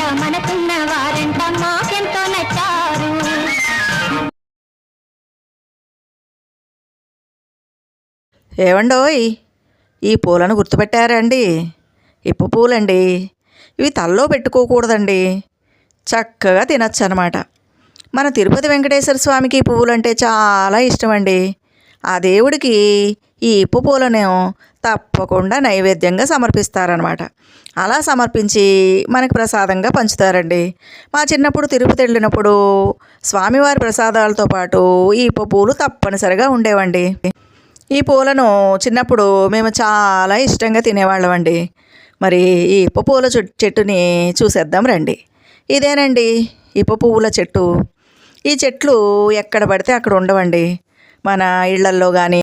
ఏమండోయ్ మనకున్న వారంట మాకెంతో నచ్చారు. ఏవండోయ్ ఈ పూలను గుర్తుపెట్టారండి? ఇప్పు పూలండి. ఇవి తల్లో పెట్టుకోకూడదండి. చక్కగా తినచ్చు అనమాట మన తిరుపతి వెంకటేశ్వర స్వామికి పువ్వులంటే చాలా ఇష్టం అండి ఆ దేవుడికి ఈ ఇప్పు పూలను తప్పకుండా నైవేద్యంగా సమర్పిస్తారనమాట అలా సమర్పించి మనకు ప్రసాదంగా పంచుతారండి. మా చిన్నప్పుడు తిరుపతి వెళ్ళినప్పుడు స్వామివారి ప్రసాదాలతో పాటు ఈ ఇప్పు పూలు తప్పనిసరిగా ఉండేవండి. ఈ పూలను చిన్నప్పుడు మేము చాలా ఇష్టంగా తినేవాళ్ళం అండి మరి ఈ ఇప్ప పూల చెట్టుని చూసేద్దాం రండి. ఇదేనండి ఇప్ప పువ్వుల చెట్టు. ఈ చెట్లు ఎక్కడ పడితే అక్కడ ఉండవండి. మన ఇళ్ళల్లో కానీ